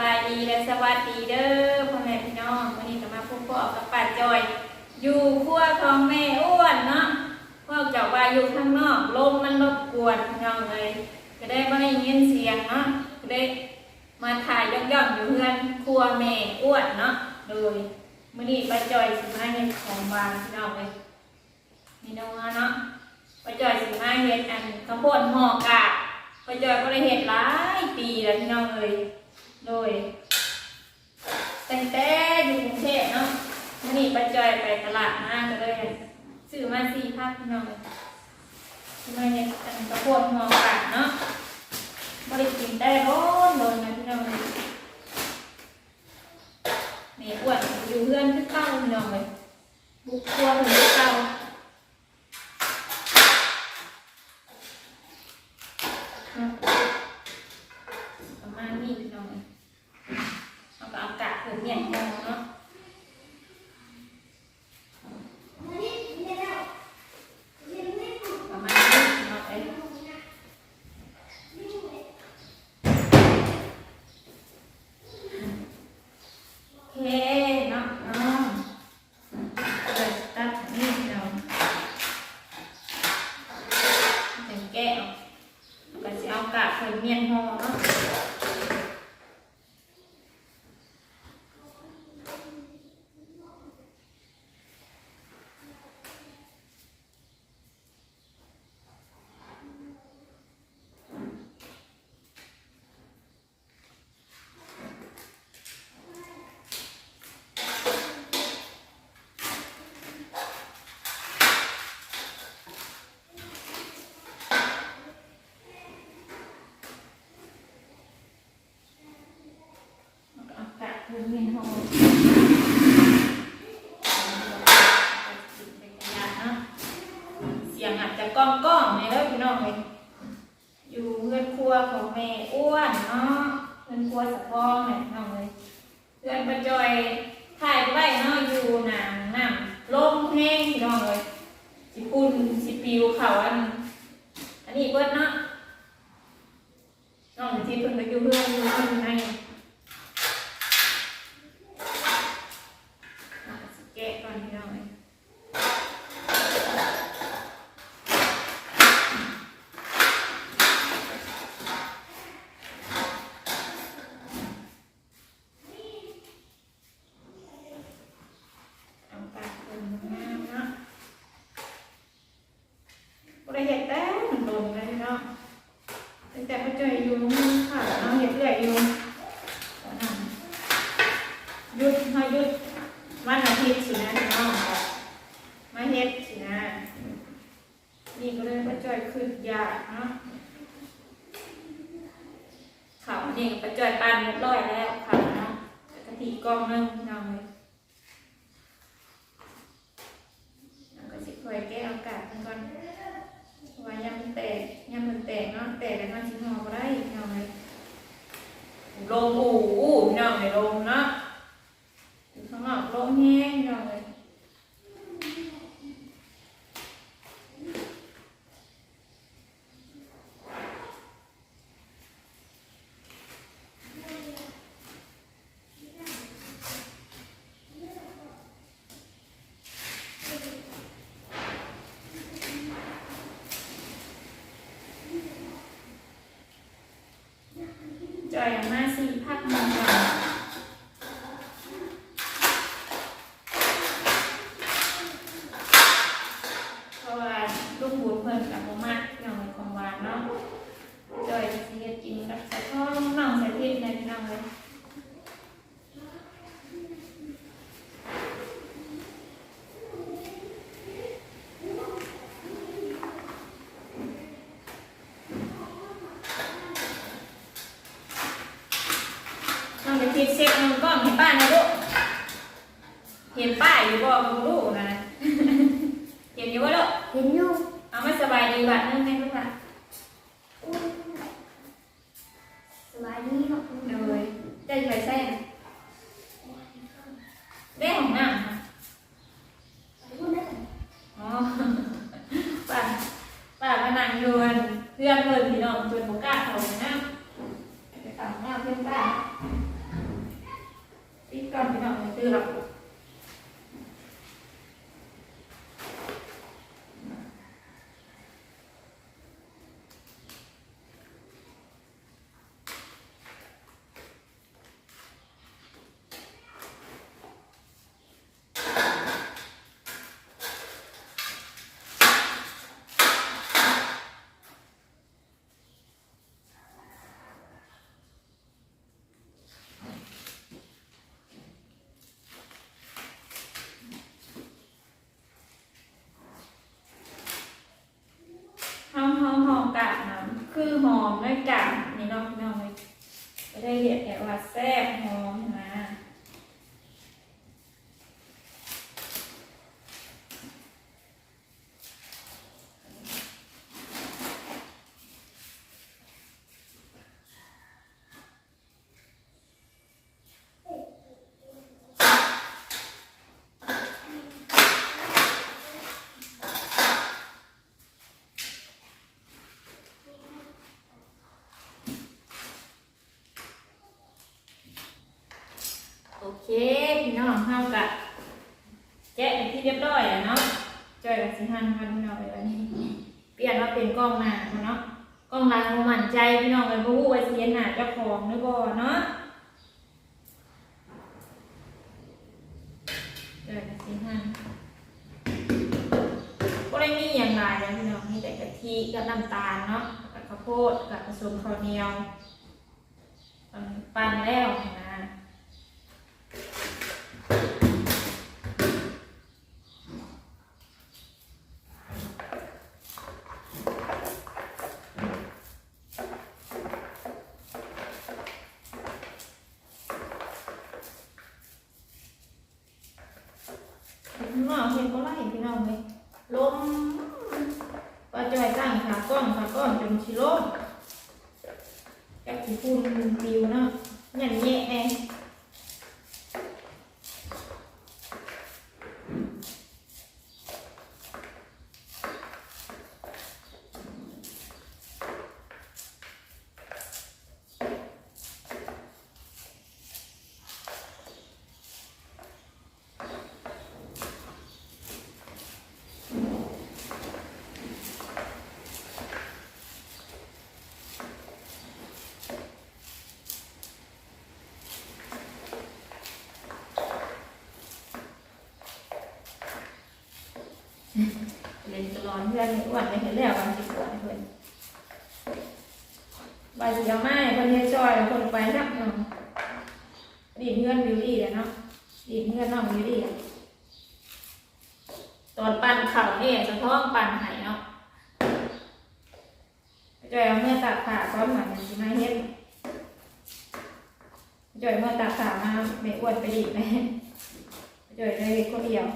บายดีและสวัสดีเด้อพ่อแม่พี่น้องวันนี้ก็มาพบพ่อกับป้าจอย อยู่ครัวของแม่อ้วนเนาะพวกเจ้าว่าอยู่ข้างนอกลมมันรบกวนพี่น้องเลยก็ได้ไม่ได้ยินเสียงเนาะก็ได้มาถ่ายย่องๆอยู่เพื่อนครัวแม่อ้วนเนาะโดยมื่อนี้ป้าจอยสิมาเฮ็ดของหวานพี่น้องเลยมีน้องเนาะป้าจอยสิมาเฮ็ดอันข้าวโพดห่อกาบป้าจอยก็ได้เฮ็ดหลายปีแล้วพี่น้องเลย โดยตั้งแต่อยู่กรุงเทพเนาะมื่อนี้ป้าจอยไปตลาดมาก็เลยซื้อมาสี่ภาคพี่น้องเลยทำไมเนี่ยอันกระโปรงมองกาดเนาะบริกินได้ร้อนโดนนะพี่น้องเลยแม่อ้วนอยู่เพื่อนขึ้นเต้าพี่น้องเลยบุกครัวถึงเต้าเนาะประมาณนี้พี่น้องเลยเอาก็อากาศเพิ่มเนี่ยมองเนาะประมาณนี้เนาะเอ้ย โอเคเนาะเนาะเปิดตัดนี่เราเป็นแก้วแล้วก็จะเอากากเพิ่มเมียนห่อเนาะแล้วก็เอา กากเพิ่มเมียนห่อเสียงอาจจะก้องก้องๆในเด้อพี่น้องเลยอยู่เพื่อนครัวของแม่อ้วนเนาะเพื่อนครัวสะพองเนี่ยพี่น้องเลย เพื่อนประจอยถ่ายไว้เนาะอยู่หนังน้ำลมแห้งพี่น้องเลยสิปุ่นสิปิวเขาอัน อันนี้เบิดเนาะน้องที่เพิ่นไปอยู่เพื่อนอยู่เพื่อนในเอาสิแกะก่อนพี่น้องเลยเอาปากเพิ่นงามเนาะบ่ได้เฮ็ดแต่มันโดนเลยเนาะ ตั้งแต่มาเจออยู่ค่ะเอาเห็ดเรื่อยอยู่ตอนนั้นหยุดมาหยุดวันอาทิตย์สินะพี่น้องมาเฮ็ดสินะ นี่ก็เลยมาจอยขึ้นยากเนาะข่าวนี่ก็ไปจอยปานเรียบร้อยแล้วค่ะเนาะกะทิกล่องหนึงพี่น้องเลยแล้วก็สิค่อยแก้อากาศกันก่อน ว่ายังมันแตกยังมันแตก เนาะแต่แล้วมันสิงอบ่ได้พี่น้องเลยลงอู่อู่พี่น้องเลยลงเนาะอยู่ข้างนอกลมแห้งพี่น้องเลยจอยอย่างมาสี่พักมันก่อนเพราะ ว่าลูกบุญเพิ่นกับโมมากพี่น้องเลยของหวานเนาะจอยจะสิเฮ็ดกินกับใส่ข้าวน้องใส่พริกในพี่น้องเลย น้องจะคิดเซ็ตน้องกล้องเห็นป้านะลูก เห็นป้าอยู่บ่มึงลูกนะ เห็นอยู่บ่ลูก เห็นอยู่ เอามาสบายดีวันนึงไหมลูกล่ะ สบายดีเนาะ เลยได้ไปแซ่ ได้ของน้ำค่ะ พูดได้ อ๋อ ป้าป้ามานั่งอยู่อันเพื่อนเพิ่นพี่น้องจนบ่กล้าเข้าห้องน้ำไปตามหน้าเพื่อนป้า ตื้อหรอกหอมหอมหอมกากน้ำคือหอมด้วยกากนี่เน้องน้องเลยจะได้เรียกแกว่าแซ่บหอมนะ โอ เคพี่น้องเฮากะแกะเป็นที่เรียบร้อยแล้วเนาะจอยกับสิหันพันพี่น้องไปวันนี้เปลี่ยนมาเป็นกล้องหน้าเนาะกล้องหลังบ่มั่นใจพี่น้องเลยบ่ฮู้ว่าสิเห็นหน้าเจ้าของหรือบ่เนาะจอยกับสิหันบ่ได้มีอย่างหลายนะพี่น้องมีแต่กะทิกับน้ำตาลเนาะกับข้าวโพดกับผสมข้าวเหนียวปั่นแล้วนะ พี่น้องเห็นก็ไล่พี่น้องเลยลมปลาจอยตั้งขากล้องขากล้องจนชิโร่แกสีพูนปิวเนาะหยันแย่แน่ เล่นเพื่อนอ้วนไม่เห็นแล้ววันสิบวันเพื่อนใบเสียไม้คนเฮ็ดจอยคนไปนักเนาะดีดเพื่อนบิวตี้เลยเนาะดีดเพื่อนน้องบิวตี้ตอนปั่นเข่าเนี่ยจะท้องปั่นไหายเนาะจอยเอาเมื่อตัดขาซ้อนหมันสิมาเฮ็ดจอยเมื่อตัดขามาไม่อ้วนไปดีดแม่จอยเลยคนเดียว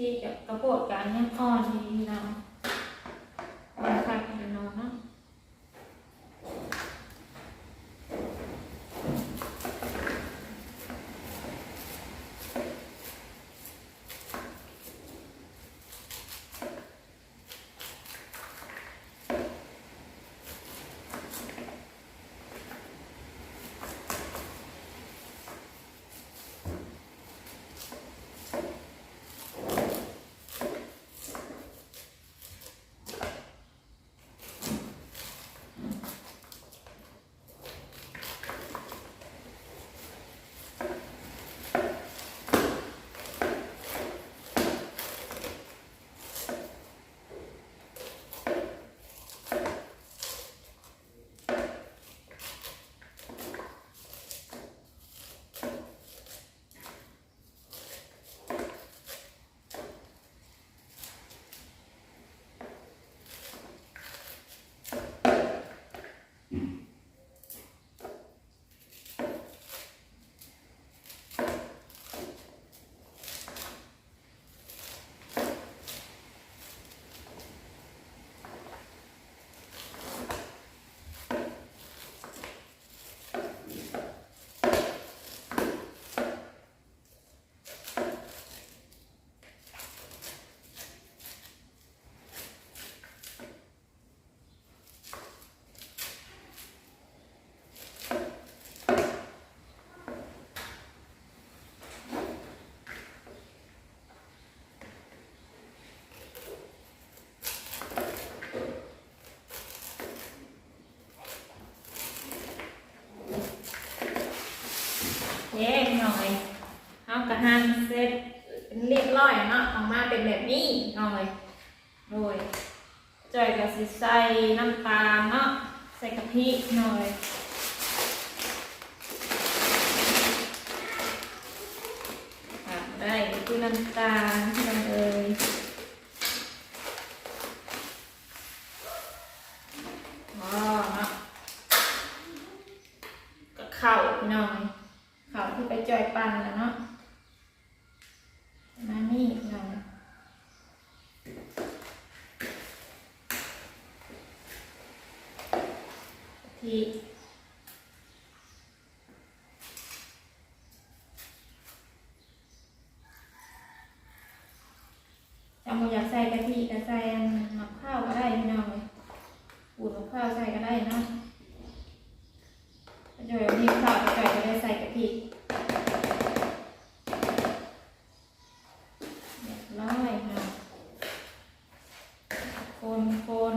ที่จะ กระโปดการยังอ่อนดีนะ น้ำตาลเนาะใส่กะทิหน่อยขาดได้ก็คือน้ำตาลที่มันเลยอ๋อเนาะก็ข้าวพี่น้องข้าวที่ไปจอยปั่นแล้วเนาะ มานี่หน่อย ที่จำอยากใส่กะทิก็ใส่อันมะพร้าวก็ได้พี่น้องเลยปูดมะพร้าวใส่ก็ได้เนาะถ้าจะแบบนี้ข้าวก็ได้ก็ได้ใส่กะทิ เรียบร้อยค่ะคนคน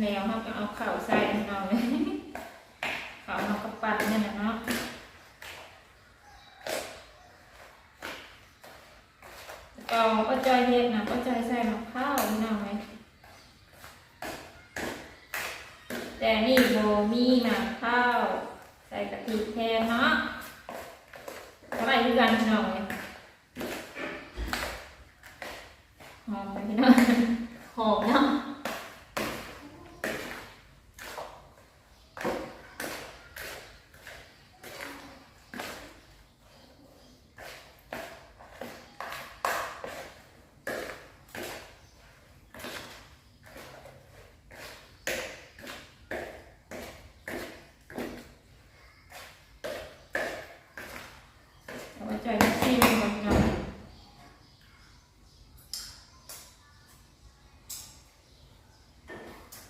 แล้วเขาก็เอาเข่าใส่เราเลย ข้าวเราก็ปัดเนี่ยนะเนาะแล้วก็ป้าจอยเฮ็ดนะป้าจอยใส่มะพร้าวนี่เนาะไหมแต่นี่โบมีมะพร้าวใส่กะทิแทนเนาะอะไรคือกันพี่น้องเลยหอมไปพี่น้อง หอมเนาะ เอาไว้ใจอยชิมก่อนเนาะ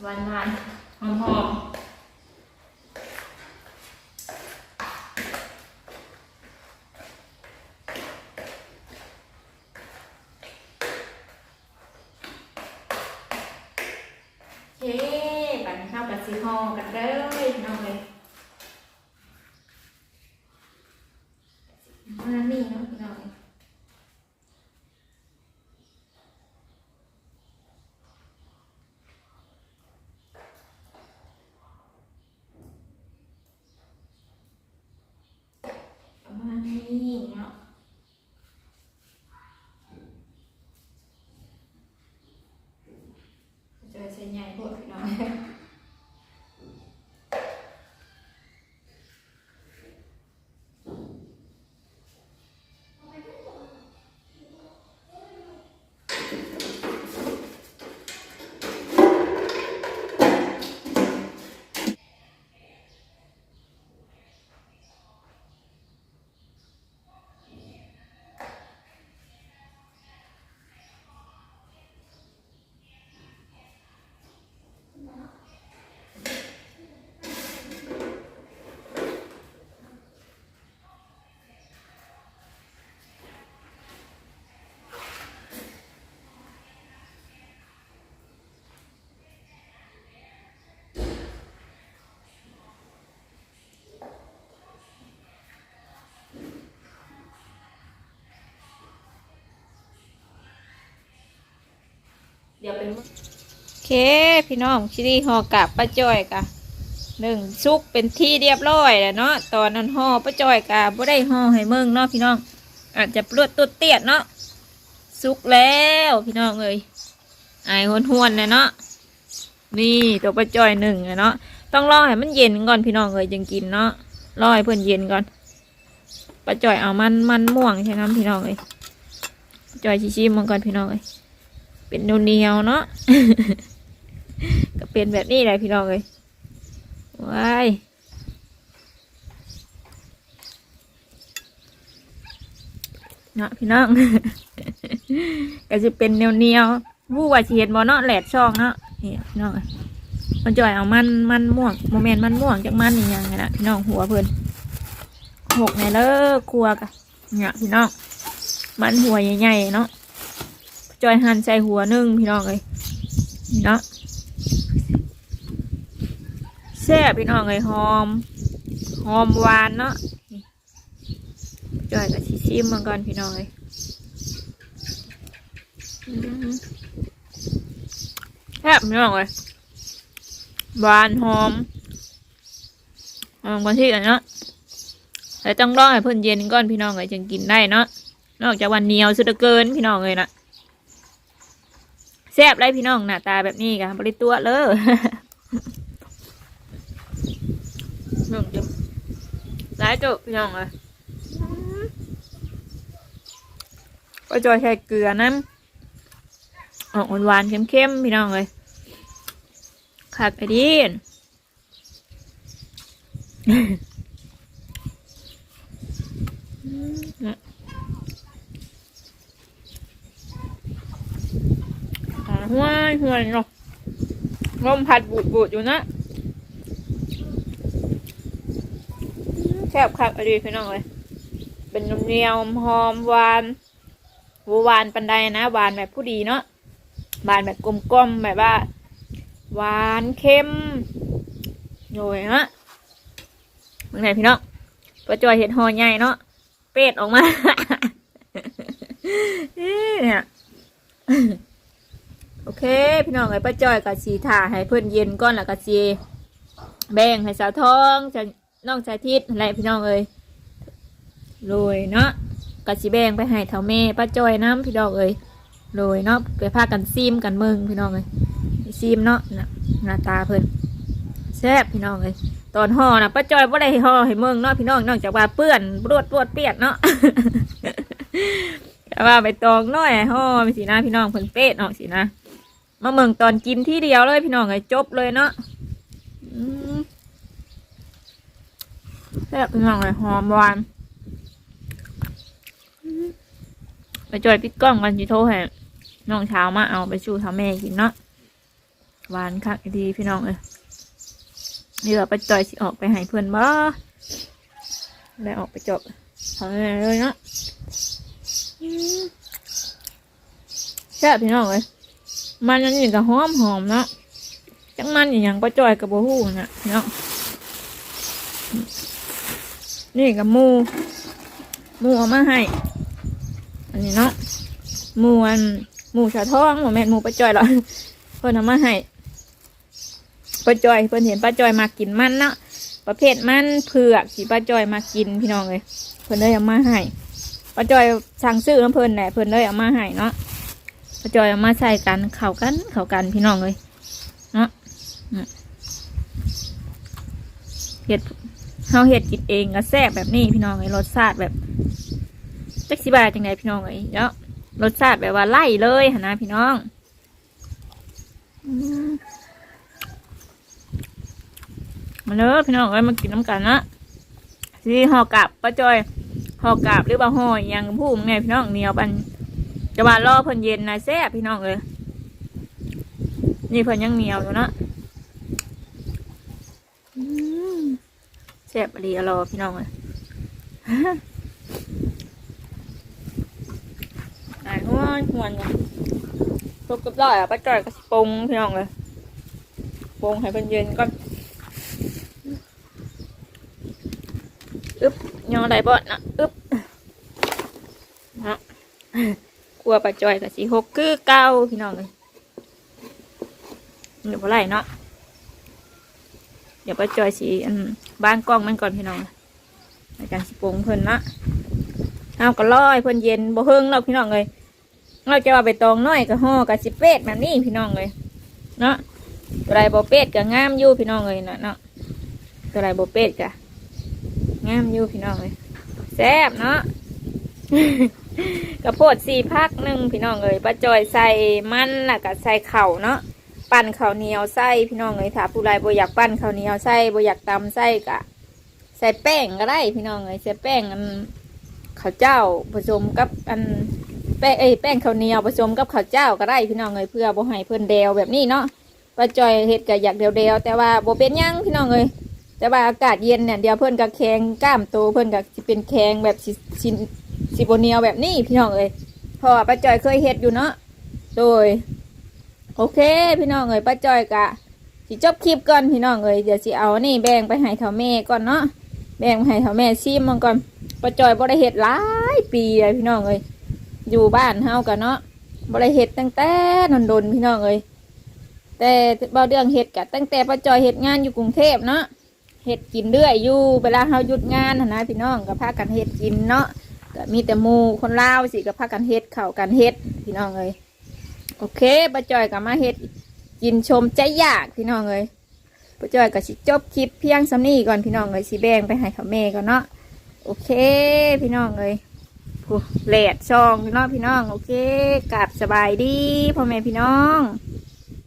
หวานหวานหอมหอมเย้ปันข้าวกับซีฮอกันเด้อน้องเลย มานี่เนาะพี่น้องประมาณนี้เนาะจะใส่ใหญ่พวกพี่น้อง เดี๋ยวเป็นโอเค พี่น้องชิลีห่อกับป้าจ้อยกะหนึ่งซุกเป็นที่เรียบร้อยแล้วเนาะตอนนั้นห่อป้าจ้อยกะบ่ได้ห่อให้เมืองเนาะพี่น้อง อาจจะปลวดตุดเตียดเนาะซุกแล้วพี่น้องเอ้ยไอายหวนๆนะเนาะนี่ตัวป้าจ้อยหนึ่งอะเนาะต้องรอให้มันเย็นก่อนพี่น้องเอ้ยจึงกินเนาะรอให้เพื่อนเย็นก่อนป้าจ้อยเอามันมันม่วงใช่ไหมพี่น้องเอ้ยจ้อยชิมๆมันก่อนพี่น้องเอ้ย เป็นนูเนียวๆเนาะ ก็เป็นแบบนี้แหละพี่น้องเลยว้ายเนาะพี่น้อง ก็จะเป็นเนียวเนียวๆวู้ว่าสิเห็นบ่เนาะแหลดช่องเนาะนี่พี่น้องเอ้ยมันจ่อยเอามันมันม่วงโมเมนต์มันม่วงจากมันนี่ยังไงนะพี่น้องหัวเพิ่นหกในเลิกครัวกะเนี่ยพี่น้องมันหัวใหญ่ๆเนาะ จอยหันใส่หัวหนึ่งพี่น้องเลยเนาะแซ่บพี่น้องเลยหอม หอมหวานเนาะจอยกับชิชิมมันก่อนพี่น้องเลยแซ่บพี่น้องเลยหวานหอมหอมก่อนที่กันเนาะแต่ต้องรอให้เพิ่นเย็นก่อนพี่น้องเลยจึงกินได้เนาะนอกจากวันเหนียวสุดเกินพี่น้องเลยนะ แซ่บไรพี่น้องหน้าตาแบบนี้กันบริตัวเลยหนึ่งจุดหลายจุดพี่น้องเลยก็จอยใส่เกลือน้ำออกหวานๆเข้มๆพี่น้องเลยขักไอ้ดินอ่า ห้วยห้วยเนาะลมพัดบูดบูดอยู่นะแซ่บคักอดีพี่น้องเลยเป็นนมเนียวหอมหวานหวานปันใดนะหวานแบบผู้ดีเนาะหวานแบบกลมๆแบบว่าหวานเค็มโยยฮะเมื่อไหร่พี่น้องประจอยเห็ดหอใหญ่เนาะเป็ดออกมาเนี่ย เค พี่น้องไอ้ป้าจอยกับสีถ่าให้เพื่อนเย็นก่อนแล้วก็สีแบ่งให้สาวทองจะน้องชายทิศอะไรพี่น้องเอ้ยโรยเนาะกับสีแบ่งไปให้เท่าแม่ป้าจอยน้ำพี่น้องเอ้ยโรยเนาะไปพากันซีมกันมืองพี่น้องเอ้ยซีมเนาะหน้าตาเพิ่อนแซ่บพี่น้องเอ้ยตอนห่อนะป้าจอยบ่ได้ห่อให้เมืองเนาะพี่น้องนอกจากว่าเปื้อนปวดปวดเปียกเนาะแต่ว่าไปตองน้อยห่อไปสินะพี่น้องเพิ่นเป็ดเนาะสินะ มาเมืองตอนกินที่เดียวเลยพี่น้องไงจบเลยเนาะแซ่บพี่น้องเลยหอมหวานไปจอยปิดกล้องกันจีโทรให้น้องเช้ามาเอาไปชูทำแม่กินเนาะหวานคักดีพี่น้องเลยนี่เราไปจอยสิออกไปให้เพื่อนบ่ได้ออกไปจบทำแม่เลยเนาะแซ่บพี่น้องเลย มันอันนี้ก็หอมหอมเนาะจังมันอหย่างก็จอยกับโบหูนะเนาะนี่กับมูมูเอามาให้ อันนี้เนาะมูอันมูสะท้องหมูแม่นมูป้าจอยหรอเพิ่นเอามาให้ป้าจอยเพิ่นเห็นป้าจอยมากินมันเนาะประเภทมันเผือกที่ป้าจอยมากินพี่น้องเลยเพิ่นเลยเอามาให้ป้าจอยสั่งซื้อน้ำเพิ่นแหละเพิ่นเลยเอามาให้เนาะ ป้าจอยเอามาใส่กันเข้ากันเข้ากันพี่น้องเลยเนาะเห็ดเฮาเห็ดกินเองก็แซ่บแบบนี้พี่น้องเลยรสชาติแบบจักสิบาจังไงพี่น้องเลยเนาะรสชาติแบบว่าไล่เลยหนนะพี่น้องมาเลยพี่น้องเอ้ยมากินน้ำกันนะสิห่อกาบป้าจอยห่อกาบหรือว่าห่อยังผู้มึงไงพี่น้องเหนียวปัน จะมารอเพิ่นเย็นนะแซ่บพี่น้องเลยนี่เพิ่นยังเหนียวอยู่เนาะแซ่บอะไรอรอพี่น้องเลยอ้หัวหัวเนี่ยครบกับร้อยอะป้าจ่อยก็สิปรงพี่น้องเลยปรงให้เพิ่นเย็นก่อนอึ๊บยอได้บ่นะอึ๊บนะ ลัวปลาจอยกับสีหกคือเก้าพี่น้องเลยเดี๋ยวพอไรเนาะเดี๋ยวปลาจอยสีบ้านกล้องมันก่อนพี่น้องในการสิปงเพิ่นเนาะเอาก็ร้อยเพิ่นเย็นบ่เฮิงเราพี่น้องเลยเราจะว่าไปตองน้อยกับห่อกับสิเป็ดแบบนี้พี่น้องเลยเนาะตัวไรบ่เป็ดกับงามอยู่พี่น้องเลยเนาะเนาะตัวไรบ่เป็ดกับงามอยู่พี่น้องเลยแซ่บเนาะกระโพดสี่พักหนึ่งพี่น้องเอ้ยป้าจอยใส่มันแล้วก็ใส่เข่าเนาะปั้นข้าวเหนียวใส่พี่น้องเอ้ยถ้าผู้ใดบ่อยากปั้นข้าวเหนียวใส่บ่อยากตำใส่กะใส่แป้งก็ได้พี่น้องเอ้ยใส่แป้งอันข้าวเจ้าผสมกับอันแป้งเอ้ยแป้งข้าวเหนียวผสมกับข้าวเจ้าก็ได้พี่น้องเอยเพื่อบ่ให้เพิ่อนเดวแบบนี้เนาะป้าจอยเฮ็ดก็อยากเดวๆแต่ว่าบ่เป็นยังพี่น้องเอยแต่ว่าอากาศเย็นเนี่ยเดี๋ยวเพิ่อนก็แข็งกล้ามโตเพิ่อนก็สิเป็นแข็งแบบสิ สิสิโบเนียวแบบนี้พี่น้องเอ้ยเพราะว่าป้าจอยเคยเฮ็ดอยู่เนาะโดย โอเค พี่น้องเอ้ยป้าจอยกะสิจบคลิปก่อนพี่น้องเอ้ยเดี๋ยวสิเอานี่แบ่งไปให้เท่าแม่ก่อนเนาะแบ่งไปให้เท่าแม่ซิมมันก่อนป้าจอยบ่ได้เฮ็ดหลายปีเลยพี่น้องเอ้ยอยู่บ้านเฮากันเนาะบ่ได้เฮ็ดตั้งแต่นนๆพี่น้องเอ้ยแต่บ่เรื่องเฮ็ดกะตั้งแต่ป้าจอยเฮ็ดงานอยู่กรุงเทพเนาะเฮ็ดกินเรื่อยอยู่เวลาเฮาหยุดงานนนะพี่น้องก็พากันเฮ็ดกินเนาะ ก็มีแต่หมูคนลาวสิก็พากันเฮ็ดเข้ากันเฮ็ดพี่น้องเอ้ยโอเคป้าจอยกับมาเฮ็ดกินชมใจอยากพี่น้องเลยป้าจอยกับสิจบคลิปเพียงสำนี้ก่อนพี่น้องเลยสิแบ่งไปให้เขาแม่ก่อนเนาะโอเค พี่น้องเลยผู้แหลดซองพี่น้องพี่น้องโอเคกลับสบายดีพ่อแม่พี่น้อง